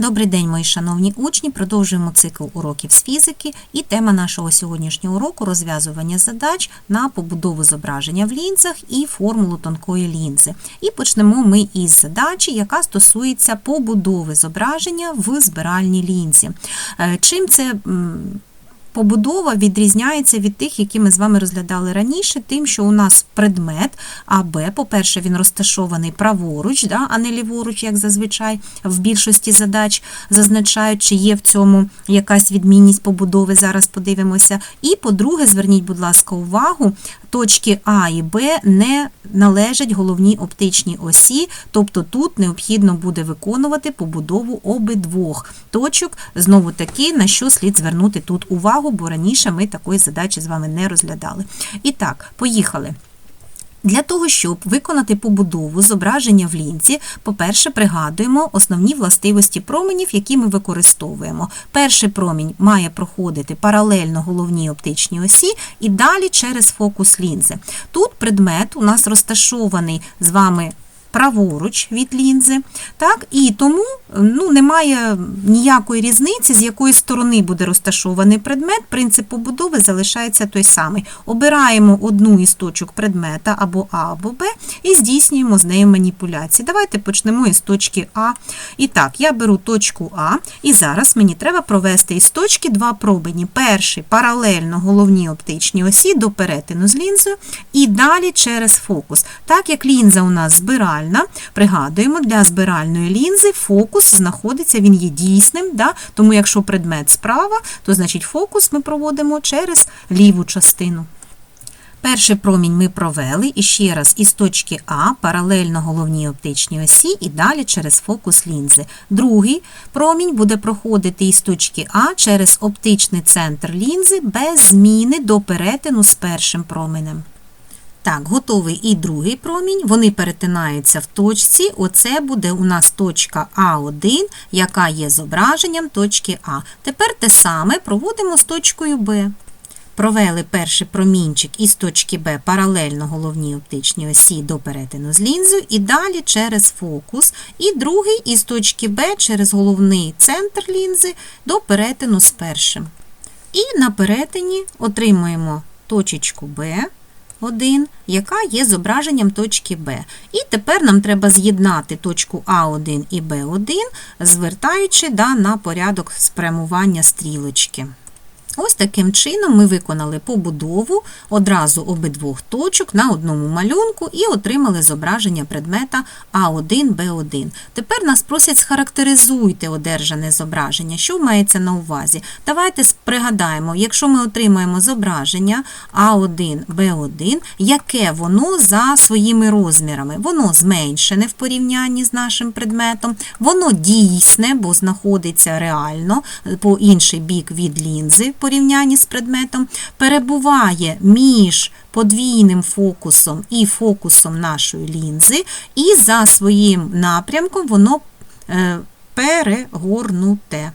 Добрий день, мої шановні учні. Продовжуємо цикл уроків з фізики, і тема нашого сьогоднішнього уроку розв'язування задач на побудову зображення в лінзах і формулу тонкої лінзи. І почнемо ми із задачі, яка стосується побудови зображення в збиральній лінзі. Е, Чим це Побудова відрізняється від тих, які ми з вами розглядали раніше, тим, що у нас предмет АБ, по-перше, він розташований праворуч, да, а не ліворуч, як зазвичай в більшості задач зазначають, чи є в цьому якась відмінність побудови. Зараз подивимося. І по-друге, зверніть, будь ласка, увагу, точки А і Б не належать головній оптичній осі, тобто тут необхідно буде виконувати побудову обидвох точок. Знову таки, на що слід звернути тут увагу, бо раніше ми такої задачі з вами не розглядали. І так, поїхали. Для того, щоб виконати побудову зображення в лінзі, по-перше, пригадуємо основні властивості променів, які ми використовуємо. Перший промінь має проходити паралельно головній оптичній осі і далі через фокус лінзи. Тут предмет у нас розташований з вами праворуч від лінзи, так, і тому ну, немає ніякої різниці, з якої сторони буде розташований предмет, принцип побудови залишається той самий. Обираємо одну із точок предмета або А, або Б і здійснюємо з нею маніпуляції. Давайте почнемо із точки А. І так, я беру точку А, і зараз мені треба провести із точки два пробині. Перший паралельно головній оптичній осі до перетину з лінзою, і далі через фокус. Так як лінза у нас збирає, збиральна. Пригадуємо, для збиральної лінзи фокус знаходиться, він є дійсним, да? тому якщо предмет справа, то значить фокус ми проводимо через ліву частину. Перший промінь ми провели і ще раз із точки А паралельно головній оптичній осі і далі через фокус лінзи. Другий промінь буде проходити із точки А через оптичний центр лінзи без зміни до перетину з першим променем. Так, готовий і другий промінь, вони перетинаються в точці. Оце буде у нас точка А1, яка є зображенням точки А. Тепер те саме проводимо з точкою Б. Провели перший промінчик із точки Б паралельно головній оптичній осі до перетину з лінзою, і далі через фокус, і другий із точки Б через головний центр лінзи до перетину з першим. І на перетині отримуємо точечку Б. 1, яка є зображенням точки Б. І тепер нам треба з'єднати точку А1 і Б1, звертаючи да, на порядок спрямування стрілочки. Ось таким чином ми виконали побудову одразу обидвох точок на одному малюнку і отримали зображення предмета А1, Б1. Тепер нас просять схарактеризуйте одержане зображення. Що мається на увазі? Давайте пригадаємо, якщо ми отримаємо зображення А1, Б1, яке воно за своїми розмірами? Воно зменшене в порівнянні з нашим предметом, воно дійсне, бо знаходиться реально по інший бік від лінзи порівнянні з предметом, перебуває між подвійним фокусом і фокусом нашої лінзи, і за своїм напрямком воно е, перегорнуте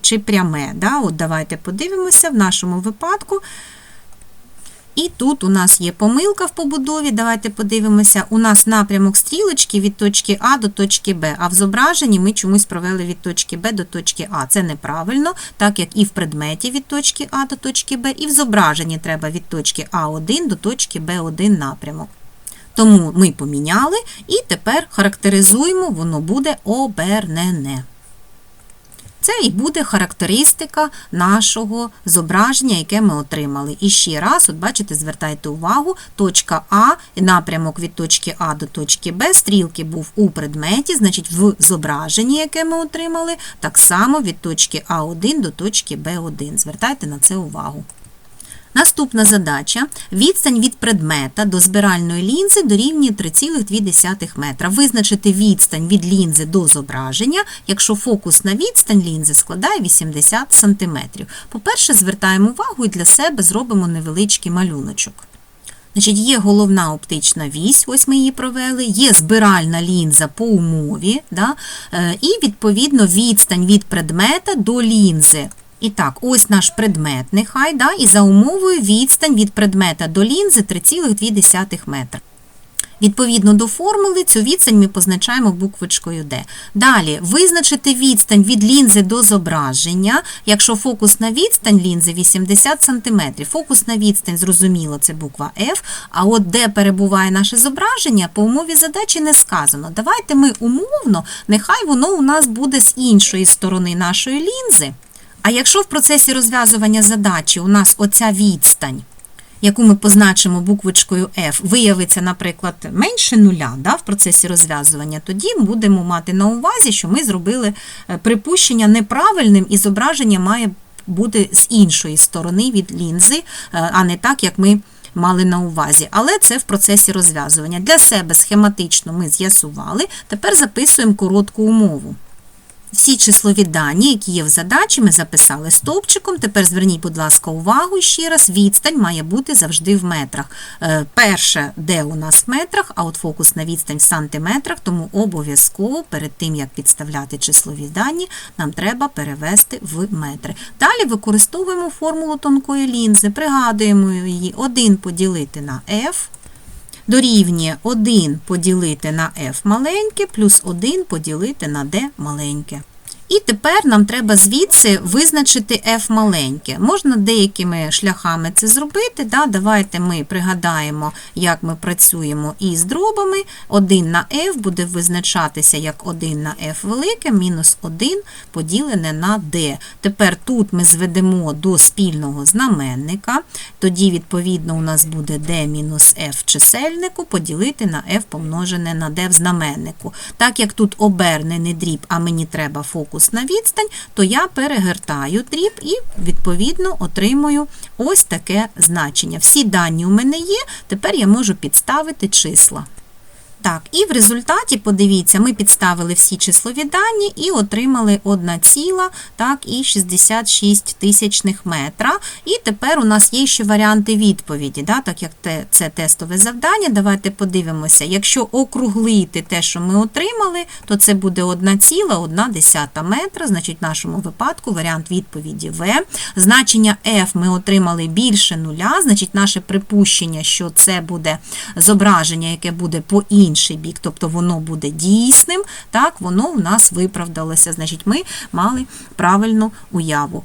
чи пряме. Да? От Давайте подивимося в нашому випадку. І тут у нас є помилка в побудові. Давайте подивимося, у нас напрямок стрілочки від точки А до точки Б, а в зображенні ми чомусь провели від точки Б до точки А. Це неправильно, так як і в предметі від точки А до точки Б, і в зображенні треба від точки А1 до точки Б1 напрямок. Тому ми поміняли і тепер характеризуємо, воно буде обернене. Це і буде характеристика нашого зображення, яке ми отримали. І ще раз, от бачите, звертайте увагу, точка А, напрямок від точки А до точки Б, стрілки був у предметі, значить, в зображенні, яке ми отримали, так само від точки А1 до точки Б1. Звертайте на це увагу. Наступна задача: відстань від предмета до збиральної лінзи дорівнює 3,2 метра. Визначити відстань від лінзи до зображення, якщо фокусна відстань лінзи складає 80 см. По-перше, звертаємо увагу і для себе зробимо невеличкий малюночок. Значить, Є головна оптична вісь, ось ми її провели, є збиральна лінза по умові, да, е, і, відповідно, відстань від предмета до лінзи. І так, ось наш предмет, нехай, да, і за умовою відстань від предмета до лінзи 3,2 метра. Відповідно до формули, цю відстань ми позначаємо буквочкою D. Далі, визначити відстань від лінзи до зображення, якщо фокусна відстань лінзи 80 см. Фокусна відстань, зрозуміло, це буква F, а от де перебуває наше зображення, по умові задачі не сказано. Давайте ми умовно, нехай воно у нас буде з іншої сторони нашої лінзи. А якщо в процесі розв'язування задачі у нас оця відстань, яку ми позначимо буквочкою F, виявиться, наприклад, менше нуля да, в процесі розв'язування, тоді будемо мати на увазі, що ми зробили е, припущення неправильним і зображення має бути з іншої сторони від лінзи, е, а не так, як ми мали на увазі. Але це в процесі розв'язування. Для себе схематично ми з'ясували. Тепер записуємо коротку умову. Всі числові дані, які є в задачі, ми записали стовпчиком. Тепер зверніть, будь ласка, увагу ще раз. Відстань має бути завжди в метрах. Е, Перше, де у нас в метрах, а от фокусна відстань в сантиметрах, тому обов'язково перед тим, як підставляти числові дані, нам треба перевести в метри. Далі використовуємо формулу тонкої лінзи, пригадуємо її 1 поділити на f дорівнює 1 поділити на f маленьке плюс 1 поділити на d маленьке. І тепер нам треба звідси визначити f маленьке. Можна деякими шляхами це зробити. Да? Давайте ми пригадаємо, як ми працюємо із дробами. 1 на f буде визначатися як 1 на f велике, мінус 1 поділене на d. Тепер тут ми зведемо до спільного знаменника, тоді, відповідно, у нас буде d мінус f чисельнику поділити на f помножене на d в знаменнику. Так як тут обернений дріб, а мені треба фокус на відстань, то я перегортаю дріб і, відповідно, отримую ось таке значення. Всі дані у мене є, тепер я можу підставити числа. Так, і в результаті, подивіться, ми підставили всі числові дані і отримали 1 ціла, так, і 66 тисячних метра. І тепер у нас є ще варіанти відповіді, да, так як це тестове завдання. Давайте подивимося. Якщо округлити те, що ми отримали, то це буде 1 ціла, 1 десята метра, значить, в нашому випадку варіант відповіді В. Значення F ми отримали більше нуля, значить, наше припущення, що це буде зображення, яке буде по іншому інший бік, тобто воно буде дійсним, так, воно в нас виправдалося. Значить, ми мали правильну уяву.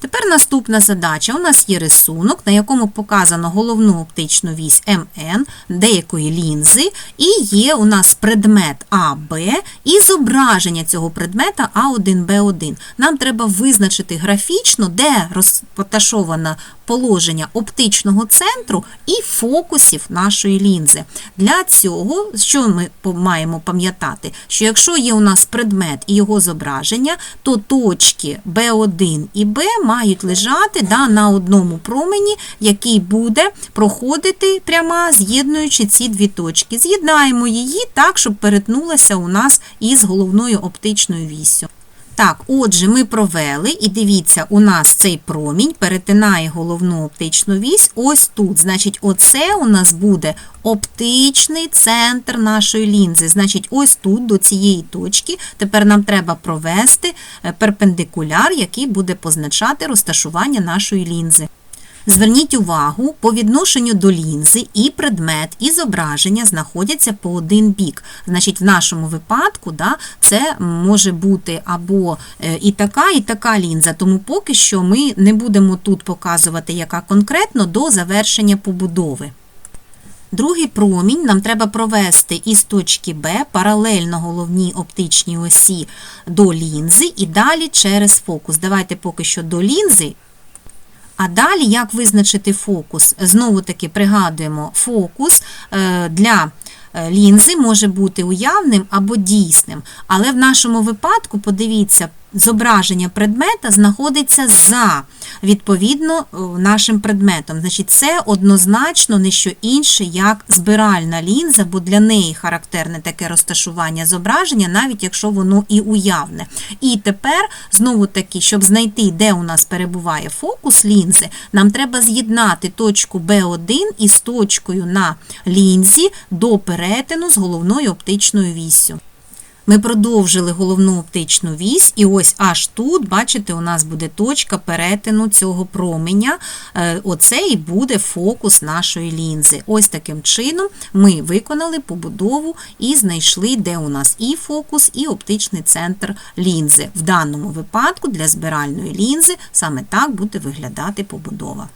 Тепер наступна задача. У нас є рисунок, на якому показано головну оптичну вісь МН деякої лінзи, і є у нас предмет АБ і зображення цього предмета А1Б1. Нам треба визначити графічно, де розташоване положення оптичного центру і фокусів нашої лінзи. Для цього, що ми маємо пам'ятати, що якщо є у нас предмет і його зображення, то точки B1 і B мають лежати да, на одному промені, який буде проходити пряма, з'єднуючи ці дві точки. З'єднаємо її так, щоб перетнулася у нас із головною оптичною віссю. Так, отже, ми провели, і дивіться, у нас цей промінь перетинає головну оптичну вісь ось тут. Значить, оце у нас буде оптичний центр нашої лінзи. Значить, ось тут, до цієї точки, тепер нам треба провести е, перпендикуляр, який буде позначати розташування нашої лінзи. Зверніть увагу, по відношенню до лінзи і предмет, і зображення знаходяться по один бік. Значить, в нашому випадку да, це може бути або е, і така, і така лінза, тому поки що ми не будемо тут показувати, яка конкретно до завершення побудови. Другий промінь нам треба провести із точки Б паралельно головній оптичній осі до лінзи і далі через фокус. Давайте поки що до лінзи. А далі, як визначити фокус? Знову таки пригадуємо, фокус е, для е, лінзи може бути уявним або дійсним. Але в нашому випадку, подивіться, зображення предмета знаходиться за відповідно нашим предметом. Значить, це однозначно не що інше, як збиральна лінза, бо для неї характерне таке розташування зображення, навіть якщо воно і уявне. І тепер, знову таки, щоб знайти, де у нас перебуває фокус лінзи, нам треба з'єднати точку B1 із точкою на лінзі до перетину з головною оптичною віссю. Ми продовжили головну оптичну вісь, і ось аж тут, бачите, у нас буде точка перетину цього променя. Е, Оце і буде фокус нашої лінзи. Ось таким чином ми виконали побудову і знайшли, де у нас і фокус, і оптичний центр лінзи. В даному випадку для збиральної лінзи саме так буде виглядати побудова.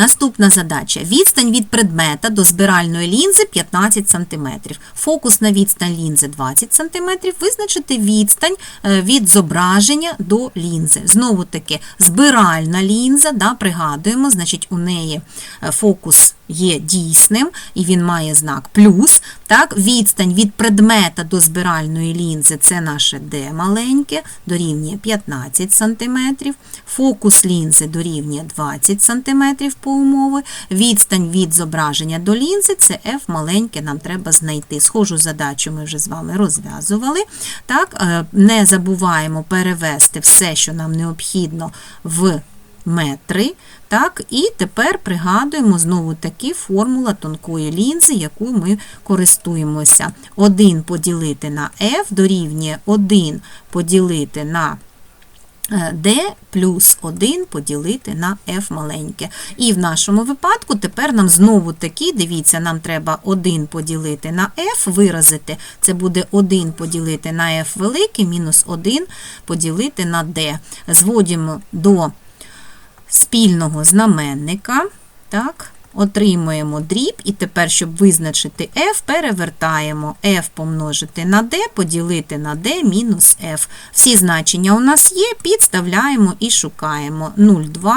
Наступна задача. Відстань від предмета до збиральної лінзи 15 см. Фокусна відстань лінзи 20 см. Визначити відстань е, від зображення до лінзи. Знову таки, збиральна лінза, да, пригадуємо, значить у неї е, фокус є дійсним і він має знак плюс. Так, Відстань від предмета до збиральної лінзи це наше D маленьке, дорівнює 15 см. Фокус лінзи дорівнює 20 см по умови. Відстань від зображення до лінзи це F маленьке, нам треба знайти. Схожу задачу ми вже з вами розв'язували. Так, е, Не забуваємо перевести все, що нам необхідно в метри. Так, І тепер пригадуємо знову таки формула тонкої лінзи, яку ми користуємося. 1 поділити на F дорівнює 1 поділити на D плюс 1 поділити на F маленьке. І в нашому випадку тепер нам знову таки, дивіться, нам треба 1 поділити на F виразити. Це буде 1 поділити на F велике, мінус 1 поділити на D. Зводимо до спільного знаменника. Так, Отримуємо дріб, і тепер, щоб визначити f, перевертаємо f помножити на d, поділити на d мінус f. Всі значення у нас є, підставляємо і шукаємо 0,2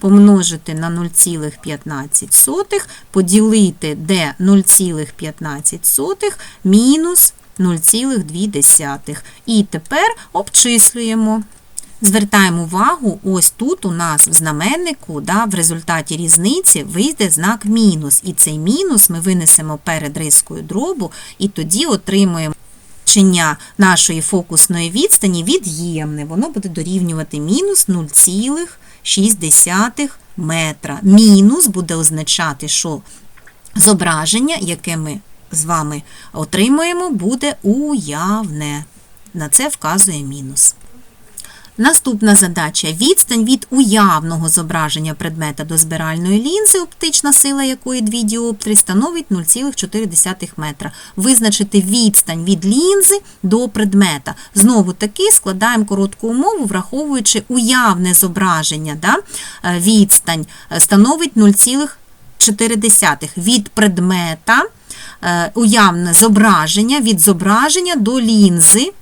помножити на 0,15, поділити d 0,15 мінус 0,2. І тепер обчислюємо. Звертаємо увагу, ось тут у нас в знаменнику, да, в результаті різниці вийде знак мінус. І цей мінус ми винесемо перед рискою дробу, і тоді отримуємо значення нашої фокусної відстані від'ємне. Воно буде дорівнювати мінус 0,6 метра. Мінус буде означати, що зображення, яке ми з вами отримуємо, буде уявне. На це вказує мінус. Наступна задача відстань від уявного зображення предмета до збиральної лінзи, оптична сила якої 2 діоптри, становить 0,4 метра. Визначити відстань від лінзи до предмета. Знову таки складаємо коротку умову, враховуючи уявне зображення. Да? Е, відстань е, становить 0,4 від предмета. Е, уявне зображення від зображення до лінзи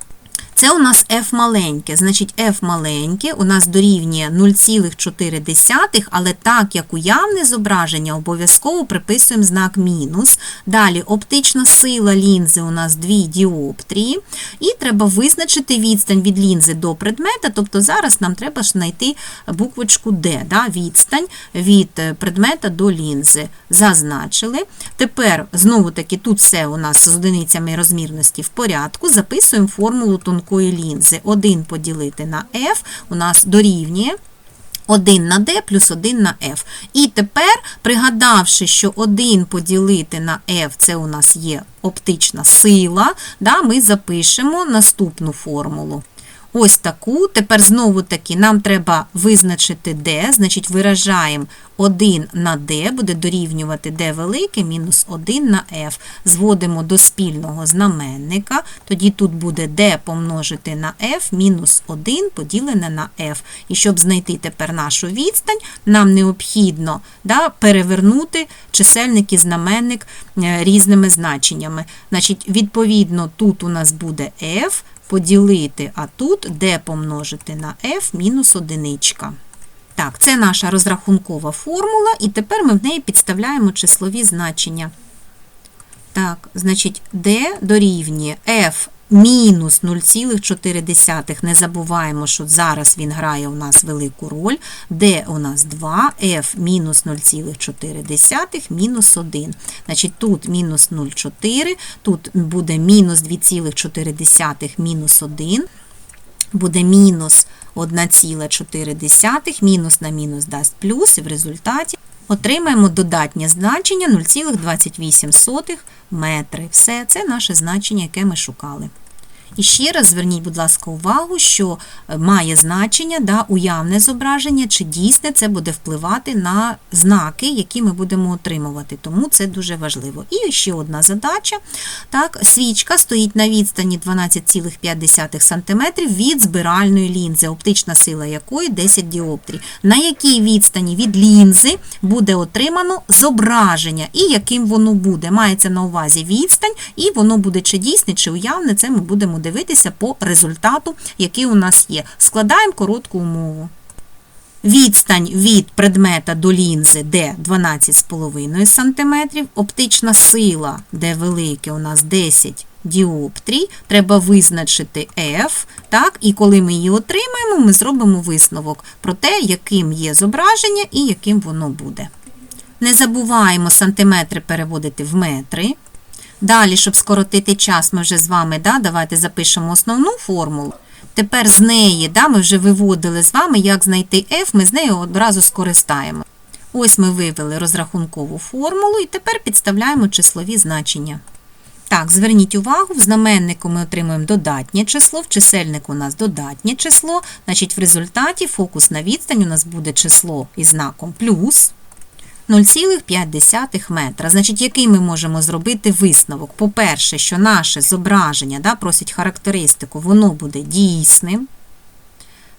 це у нас f маленьке. Значить, f маленьке у нас дорівнює 0,4, але так як уявне зображення, обов'язково приписуємо знак мінус. Далі оптична сила лінзи у нас 2 діоптрії. І треба визначити відстань від лінзи до предмета, тобто зараз нам треба знайти буквочку D, да, відстань від предмета до лінзи. Зазначили. Тепер, знову-таки, тут все у нас з одиницями розмірності в порядку, записуємо формулу тонкої такої лінзи 1 поділити на F у нас дорівнює 1 на D плюс 1 на F. І тепер, пригадавши, що 1 поділити на F це у нас є оптична сила, да, ми запишемо наступну формулу. Ось таку. Тепер знову-таки нам треба визначити D, значить виражаємо 1 на D, буде дорівнювати D велике мінус 1 на F. Зводимо до спільного знаменника, тоді тут буде D помножити на F мінус 1 поділене на F. І щоб знайти тепер нашу відстань, нам необхідно да, перевернути чисельник і знаменник е, різними значеннями. Значить, Відповідно, тут у нас буде F поділити, а тут d помножити на f мінус одиничка. Так, це наша розрахункова формула, і тепер ми в неї підставляємо числові значення. Так, значить, d дорівнює f мінус 0,4. Не забуваємо, що зараз він грає у нас велику роль. D у нас 2, F мінус 0,4, мінус 1. Значить, тут мінус 0,4, тут буде мінус 2,4 мінус 1. Буде мінус 1,4, мінус на мінус дасть плюс, і в результаті отримаємо додатнє значення 0,28 метри. Все, це наше значення, яке ми шукали. І ще раз зверніть, будь ласка, увагу, що е, має значення да, уявне зображення, чи дійсне це буде впливати на знаки, які ми будемо отримувати. Тому це дуже важливо. І ще одна задача. Так, свічка стоїть на відстані 12,5 см від збиральної лінзи, оптична сила якої 10 діоптрій. На якій відстані від лінзи буде отримано зображення і яким воно буде. Мається на увазі відстань, і воно буде чи дійсне, чи уявне. Це ми будемо дивитися по результату, який у нас є. Складаємо коротку умову. Відстань від предмета до лінзи D 12,5 см, оптична сила, де велике у нас 10 діоптрій, треба визначити F, так, і коли ми її отримаємо, ми зробимо висновок про те, яким є зображення і яким воно буде. Не забуваємо сантиметри переводити в метри. Далі, щоб скоротити час, ми вже з вами, да, давайте запишемо основну формулу. Тепер з неї, да, ми вже виводили з вами, як знайти f, ми з нею одразу скористаємо. Ось ми вивели розрахункову формулу і тепер підставляємо числові значення. Так, зверніть увагу, в знаменнику ми отримуємо додатнє число, в чисельнику у нас додатнє число, значить в результаті фокусна відстань у нас буде число із знаком плюс 0,5 метра. Значить, який ми можемо зробити висновок? По-перше, що наше зображення, да, просить характеристику, воно буде дійсним.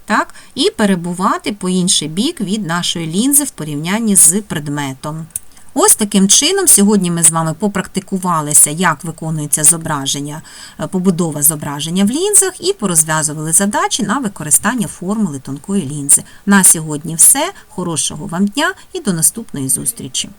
Так, і перебувати по інший бік від нашої лінзи в порівнянні з предметом. Ось таким чином, сьогодні ми з вами попрактикувалися, як виконується зображення, е, побудова зображення в лінзах і порозв'язували задачі на використання формули тонкої лінзи. На сьогодні все. Хорошого вам дня і до наступної зустрічі!